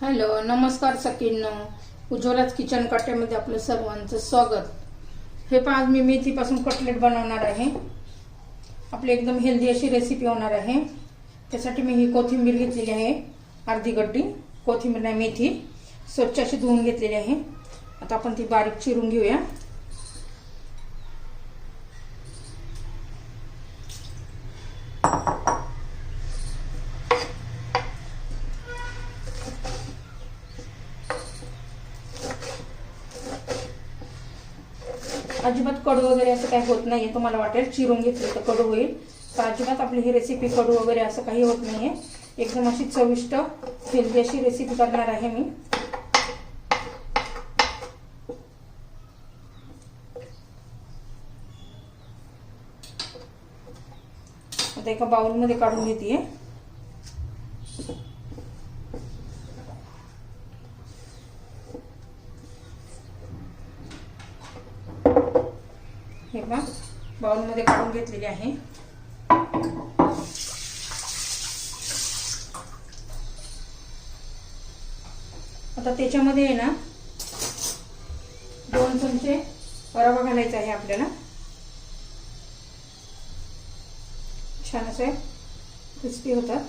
Hello नमस्कार सकींनो उज्ज्वलाच kitchen कट्ट्यामध्ये आपलं सर्वांचं स्वागत. हे पण आज मी मेथीपासून कटलेट बनवणार आहे. आपली एकदम हेल्दी अशी रेसिपी होणार आहे. त्यासाठी मी ही कोथिंबीर घेतलेली आहे अर्धी गड्डी. कोथिंबीर नाही मेथी स्वच्छ अशी धुवून घेतलेली आहे. आता आपण ती बारीक चिरून घेऊया. अजिबात कडू वगैरे असं काही होत नाहीये तुम्हाला वाटेल. चिरून घेतलं तर कडू होईल. तर अजिबात आपली ही रेसिपी कडू वगैरे असं काही होत नाहीये. एकदम अशी चविष्ट हेल्दी अशी रेसिपी करणार आहे मी. आता एका बाउलमध्ये काढून घेते हे पहा बाउलमध्ये काढून घेतलेली आहे. आता त्याच्यामध्ये आहे ना दोन चमचे रवा घालायचा आहे आपल्याला. छान असे क्रिस्पी होतात.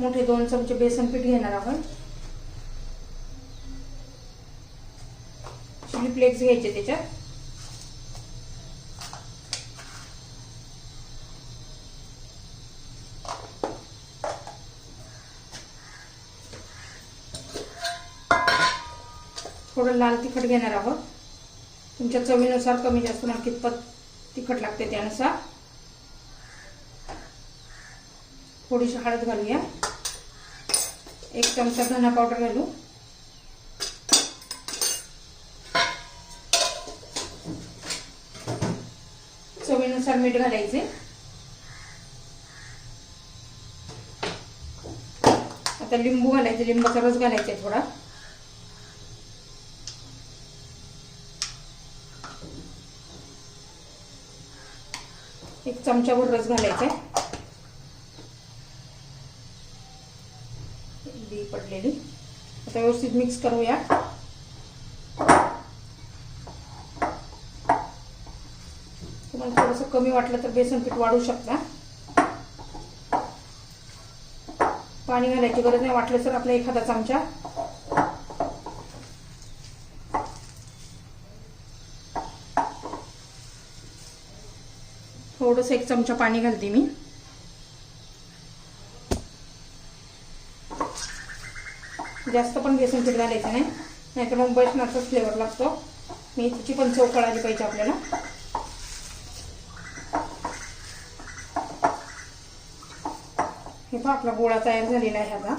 मोठे दोन चमचे बेसन पीठ घेणार आहोत आपली प्लेट्स घ्यायचे त्याच्यात. थोडं लाल तिखट घेणार आहोत. तुमच्या चवीनुसार कमी जास्त ना कितपत तिखट लागते त्यानुसार. थोडीशी हळद घालूया. एक चमचा धना पावडर घालू. चवीनुसार मीठ घालायचे. आता लिंबू घालायचे लिंबाचा रस घालायचा थोडा. एक चमच्यावर रस घालायचा. बी पडलेली. आता व्यवस्थित मिक्स करूया तुम्हाला थोडंसं कमी वाटलं तर बेसन पीठ वाढू शकता. पाणी घालायची गरज नाही वाटलं तर आपला एखादा चमचा. थोडस एक चमचा पाणी घालते मी. जास्त पण बेसन पीठ घालायचं नाही. नाहीतर मग बेसनाचाच फ्लेवर लागतो. मेथीची पण चव कळाली पाहिजे आपल्याला. हे आपला गोळा तयार झालेला आहे आता.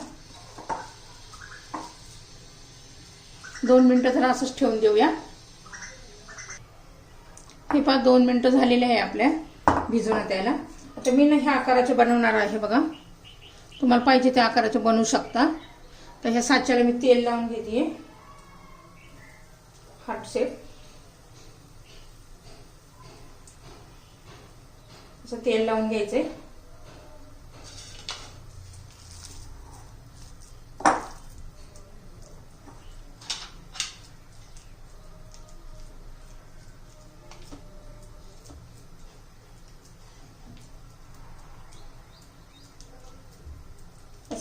दोन मिनटं तर असंच ठेवून देऊया. हे पहा दोन मिनटं झालेले आहे आपल्या भिजवण्यात यायला आता मी ना ह्या आकाराचे बनवणार आहे बघा. तुम्हाला पाहिजे त्या आकाराचे बनवू शकता. तर ह्या साच्याला मी तेल लावून घेते. हार्ट शेप असं तेल लावून घ्यायचंय.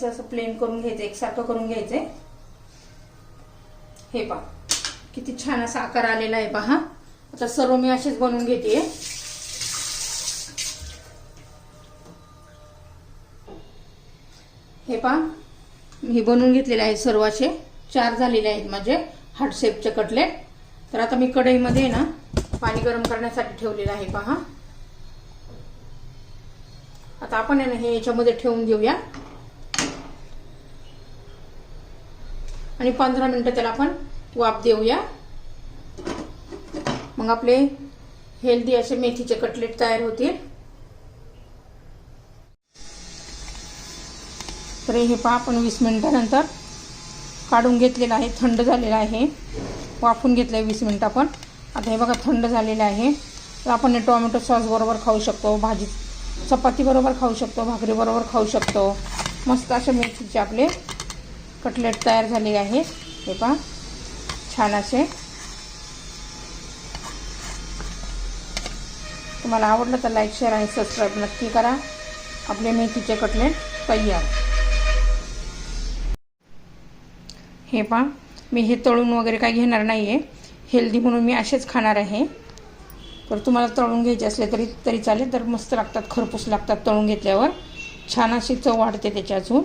असं असं प्लेन करून घ्यायचं एकसारखं करून घ्यायचंय. हे पहा किती छान असा आकार आलेला आहे पहा. आता सर्व मी असेच बनवून घेते. हे पहा मी बनवून घेतलेले आहे सर्व असे. चार झालेले आहेत माझे हार्ट शेपचे कटलेट तर आता मी कढईमध्ये ना पाणी गरम करण्यासाठी ठेवलेलं आहे पहा. आता आपण आहे ना हे याच्यामध्ये ठेवून घेऊया. आणि पंधरा मिनटं त्याला आपण वाफ देऊया. मग आपले हेल्दी असे मेथीचे कटलेट तयार होतील. तर हे पहा आपण वीस मिनटानंतर काढून घेतलेलं आहे थंड झालेलं आहे. वाफून घेतलं आहे वीस मिनटं आपण. आता हे बघा थंड झालेलं आहे. तर आपण हे टोमॅटो सॉस बरोबर खाऊ शकतो भाजी चपाती बरोबर खाऊ शकतो भाकरी बरोबर खाऊ शकतो. मस्त असे मेथीचे आपले कटलेट तयार झाले आहे. हे पहा छान असे. तुम्हाला आवडलं तर लाईक शेअर आणि सबस्क्राईब नक्की करा. आपले मेथीचे कटलेट तयार. हे पहा मी हे तळून वगैरे काही घेणार नाही आहे हेल्दी म्हणून मी असेच खाणार आहे. तर तुम्हाला तळून घ्यायचे असले तरी तरी चालेल. तर मस्त लागतात खरपूस लागतात तळून घेतल्यावर. छान अशी चव वाढते त्याच्या अजून.